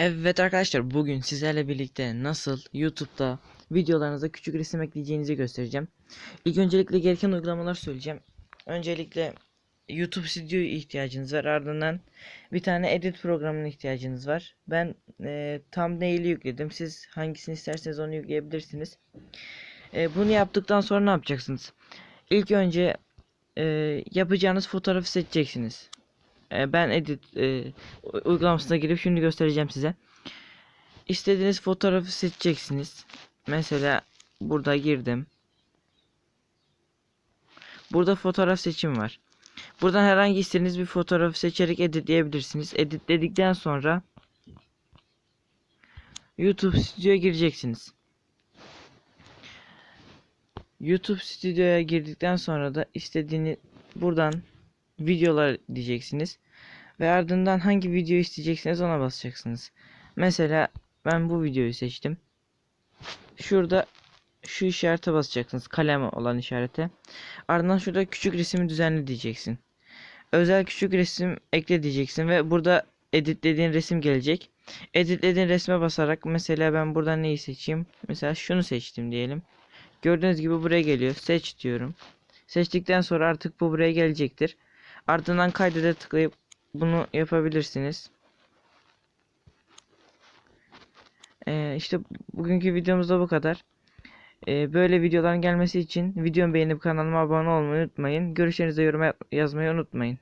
Evet arkadaşlar bugün sizlerle birlikte nasıl YouTube'da videolarınıza küçük resim ekleyeceğinizi göstereceğim. İlk öncelikle gereken uygulamalar söyleyeceğim. Öncelikle YouTube Studio ihtiyacınız var. Ardından bir tane edit programına ihtiyacınız var. Ben e, thumbnail'i yükledim. Siz hangisini isterseniz onu yükleyebilirsiniz. E, bunu yaptıktan sonra ne yapacaksınız? İlk önce e, yapacağınız fotoğrafı seçeceksiniz. E, ben edit e, uygulamasına girip şimdi göstereceğim size. İstediğiniz fotoğrafı seçeceksiniz. Mesela burada girdim. Burada fotoğraf seçim var. Buradan herhangi istediğiniz bir fotoğrafı seçerek editleyebilirsiniz. Editledikten sonra YouTube Studio'ya gireceksiniz. YouTube Studio'ya girdikten sonra da istediğini buradan videolar diyeceksiniz. Ve ardından hangi video isteyeceksiniz ona basacaksınız. Mesela ben bu videoyu seçtim. Şurada şu işarete basacaksınız. Kalem olan işarete. Ardından şurada küçük resmi düzenle diyeceksin. Özel küçük resim ekle diyeceksin ve burada editlediğin resim gelecek. Editlediğin resme basarak mesela ben buradan neyi seçeyim? Mesela şunu seçtim diyelim. Gördüğünüz gibi buraya geliyor. Seç diyorum. Seçtikten sonra artık bu buraya gelecektir. Ardından kaydede tıklayıp bunu yapabilirsiniz. Ee, işte bugünkü videomuzda bu kadar. Ee, böyle videoların gelmesi için videomu beğenip kanalıma abone olmayı unutmayın. Görüşlerinizi yorum yazmayı unutmayın.